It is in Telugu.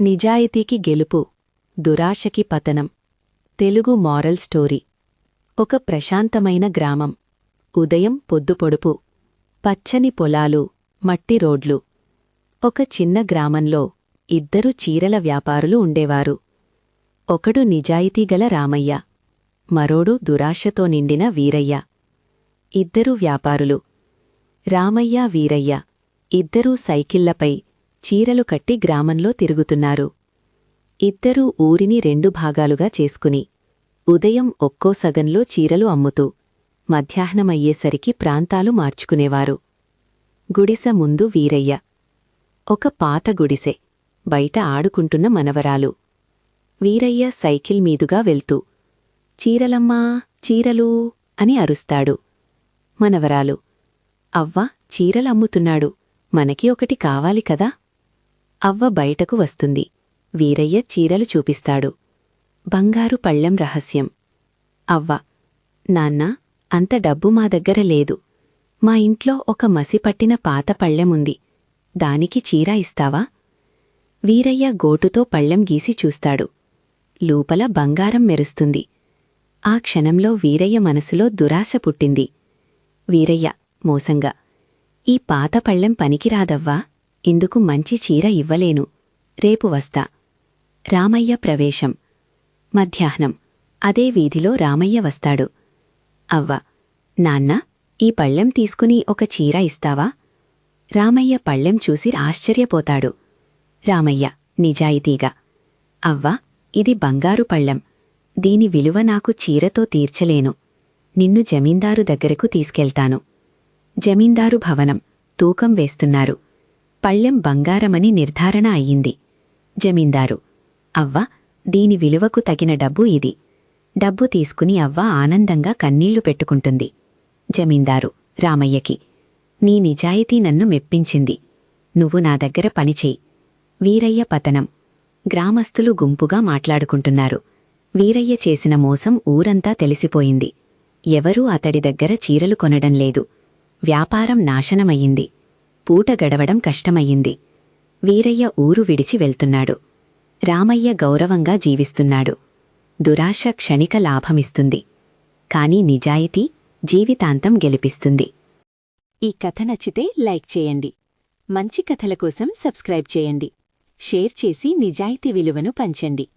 నిజాయితీకి గెలుపు దురాశకి పతనం. Telugu moral story. ఒక ప్రశాంతమైన గ్రామం. ఉదయం పొద్దుపొడుపు. పచ్చని పొలాలు మట్టి రోడ్లు. ఒక చిన్న గ్రామంలో ఇద్దరు చీరల వ్యాపారులు ఉండేవారు. ఒకడు నిజాయితీగల రామయ్య మరోడు దురాశతో నిండిన వీరయ్య. ఇద్దరు వ్యాపారులు రామయ్య వీరయ్య ఇద్దరూ సైకిళ్ళపై చీరలు కట్టి గ్రామంలో తిరుగుతున్నారు. ఇద్దరూ ఊరిని రెండు భాగాలుగా చేసుకుని ఉదయం ఒక్కో సగంలో చీరలు అమ్ముతూ మధ్యాహ్నమయ్యేసరికి ప్రాంతాలు మార్చుకునేవారు. గుడిసె ముందు వీరయ్య ఒక పాత గుడిసె బయట ఆడుకుంటున్న మనవరాలు. వీరయ్య సైకిల్ మీదుగా వెళ్తూ చీరలమ్మా చీరలు అని అరుస్తాడు మనవరాలు. అవ్వ చీరలమ్ముతున్నాడు. మనకి ఒకటి కావాలి కదా? అవ్వ బయటకు వస్తుంది. వీరయ్య చీరలు చూపిస్తాడు. బంగారు పళ్ళెం రహస్యం. అవ్వ నాన్నా అంత డబ్బు మా దగ్గర లేదు. మా ఇంట్లో ఒక మసిపట్టిన పాత పళ్ళెముంది దానికి చీర ఇస్తావా? వీరయ్య గోటుతో పళ్ళెం గీసి చూస్తాడు. లోపల బంగారం మెరుస్తుంది. ఆ క్షణంలో వీరయ్య మనసులో దురాశ పుట్టింది. వీరయ్య మోసంగా. ఈ పాత పళ్ళెం పనికిరాదవ్వా? ఇందుకు మంచి చీర ఇవ్వలేను. రేపు వస్తా. రామయ్య ప్రవేశం. మధ్యాహ్నం. అదే వీధిలో రామయ్య వస్తాడు. అవ్వ. నాన్న ఈ పళ్ళెం తీసుకుని ఒక చీర ఇస్తావా? రామయ్య పళ్ళెం చూసి ఆశ్చర్యపోతాడు. రామయ్య నిజాయితీగా. అవ్వ ఇది బంగారు పళ్ళెం. దీని విలువ నాకు చీరతో తీర్చలేను. నిన్ను జమీందారు దగ్గరకు తీసుకెళ్తాను. జమీందారు భవనం తూకం వేస్తున్నారు. పళ్ళెం బంగారమని నిర్ధారణ అయ్యింది. జమీందారు అవ్వ దీని విలువకు తగిన డబ్బు ఇది. డబ్బు తీసుకుని అవ్వ ఆనందంగా కన్నీళ్ళు పెట్టుకుంటుంది. జమీందారు రామయ్యకి నీ నిజాయితీ నన్ను మెప్పించింది. నువ్వు నా దగ్గర పనిచేయి వీరయ్య పతనం. గ్రామస్తులు గుంపుగా మాట్లాడుకుంటున్నారు. వీరయ్య చేసిన మోసం ఊరంతా తెలిసిపోయింది. ఎవరూ అతడి దగ్గర చీరలు కొనడం లేదు వ్యాపారం నాశనమయ్యింది. పూట గడవడం కష్టమయ్యింది. వీరయ్య ఊరు విడిచి వెళ్తున్నాడు. రామయ్య గౌరవంగా జీవిస్తున్నాడు. దురాశ క్షణిక లాభమిస్తుంది. కాని నిజాయితీ జీవితాంతం గెలిపిస్తుంది. ఈ కథ నచ్చితే లైక్ చేయండి. మంచి కథల కోసం సబ్స్క్రైబ్ చేయండి. షేర్ చేసి నిజాయితీ విలువను పంచండి.